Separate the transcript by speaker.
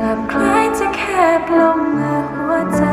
Speaker 1: ลับคล้ายจะแคบลงเมื่อหัวใจ